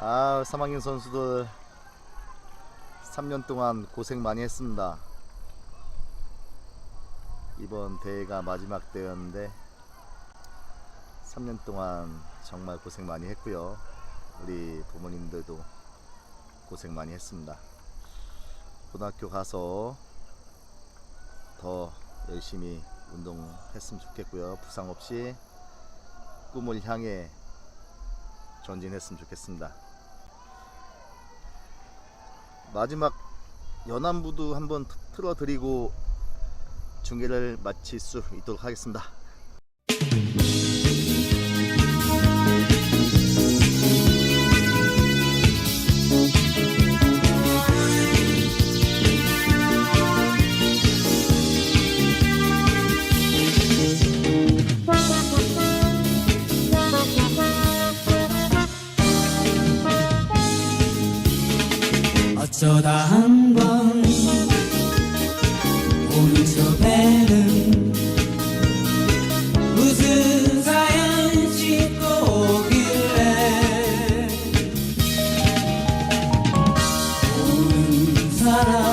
아, 3학년 선수들 3년 동안 고생 많이 했습니다. 이번 대회가 마지막 대회였는데 3년 동안 정말 고생 많이 했고요. 우리 부모님들도 고생 많이 했습니다. 고등학교 가서 더 열심히 운동했으면 좋겠고요. 부상 없이 꿈을 향해 전진했으면 좋겠습니다. 마지막 연안부도 한번 트- 틀어드리고 중계를 마칠 수 있도록 하겠습니다. 저다 한 번. 오늘 저 배는 무슨 사연 씻고 오길래. 오는 사람